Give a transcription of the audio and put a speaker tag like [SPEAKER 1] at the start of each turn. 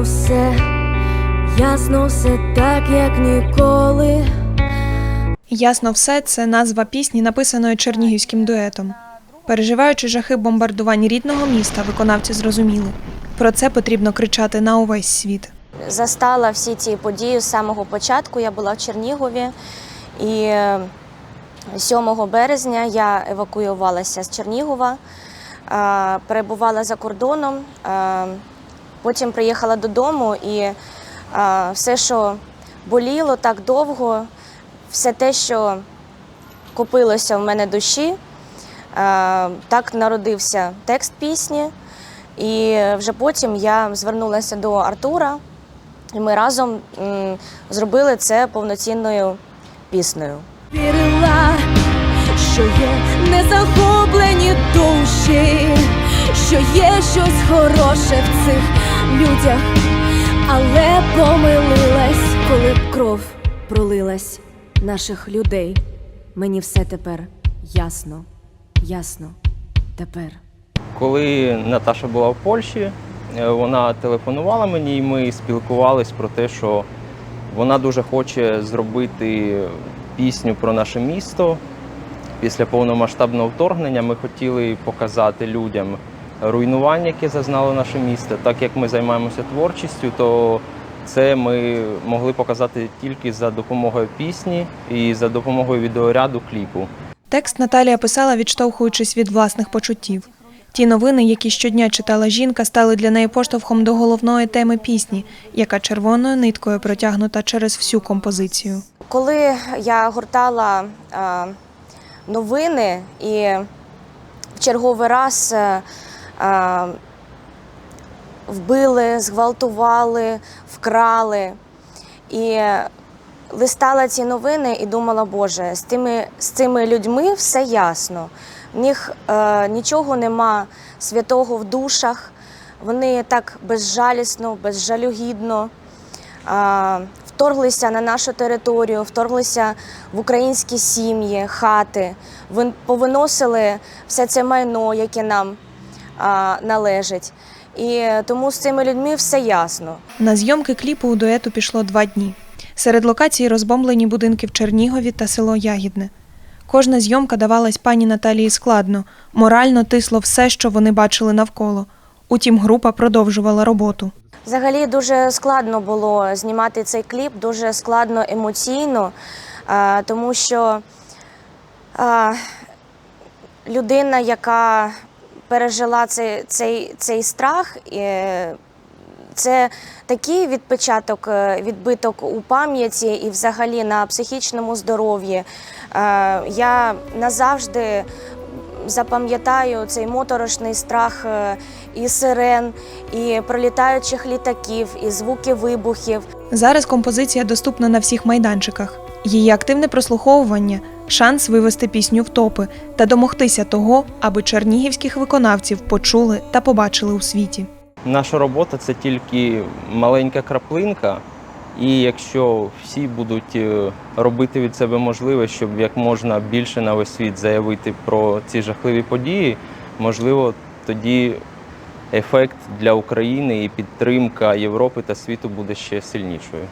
[SPEAKER 1] все, ясно все так, як ніколи.
[SPEAKER 2] Ясно, все це назва пісні, написаної чернігівським дуетом. Переживаючи жахи бомбардувань рідного міста, виконавці зрозуміли. Про це потрібно кричати на увесь світ.
[SPEAKER 3] застала всі ці події з самого початку. Я була в Чернігові і е, 7 березня я евакуювалася з Чернігова, е, перебувала за кордоном, е, потім приїхала додому і е, все, що боліло так довго, все те, що копилося в мене душі, е, так народився текст пісні. І вже потім я звернулася до Артура, і ми разом м, зробили це повноцінною піснею.
[SPEAKER 1] Вірила, що є незахоплені душі, що є щось хороше в цих людях, але помилилась, коли кров пролилась наших людей. Мені все тепер ясно, ясно тепер.
[SPEAKER 4] Коли Наташа була в Польщі, е, вона телефонувала мені, і ми спілкувались про те, що вона дуже хоче зробити пісню про наше місто. Після повномасштабного вторгнення ми хотіли показати людям руйнування, яке зазнало наше місто. Так як ми займаємося творчістю, то це ми могли показати тільки за допомогою пісні і за допомогою відеоряду кліпу.
[SPEAKER 2] Текст Наталія писала, відштовхуючись від власних почуттів. Ті новини, які щодня читала жінка, стали для неї поштовхом до головної теми пісні, яка червоною ниткою протягнута через всю композицію.
[SPEAKER 3] Коли я гортала е, новини і в черговий раз е, вбили, зґвалтували, вкрали. І листала ці новини і думала, Боже, з тими, з цими людьми все ясно. В них е, нічого нема святого в душах. Вони так безжалісно, безжалюгідно е, вторглися на нашу територію, вторглися в українські сім'ї, хати, вин- повиносили все це майно, яке нам належить. І тому з цими людьми все ясно.
[SPEAKER 2] На зйомки кліпу у дуету пішло два дні. Серед локацій розбомблені будинки в Чернігові та село Ягідне. Кожна зйомка давалась пані Наталії складно, морально тисло все, що вони бачили навколо. Утім, група продовжувала роботу.
[SPEAKER 3] Взагалі дуже складно було знімати цей кліп, дуже складно емоційно, тому що людина, яка пережила цей, цей, цей страх, е, це такий відпечаток, е, відбиток у пам'яті і взагалі на психічному здоров'ї. Е, Я назавжди запам'ятаю цей моторошний страх і сирен, і пролітаючих літаків, і звуки вибухів.
[SPEAKER 2] Зараз композиція доступна на всіх майданчиках. Її активне прослуховування шанс вивести пісню в топи та домогтися того, аби чернігівських виконавців почули та побачили у світі.
[SPEAKER 4] Наша робота це тільки маленька краплинка, і якщо всі будуть е, робити від себе можливе, щоб як можна більше на весь світ заявити про ці жахливі події, можливо, тоді ефект для України і підтримка Європи та світу буде ще сильнішою.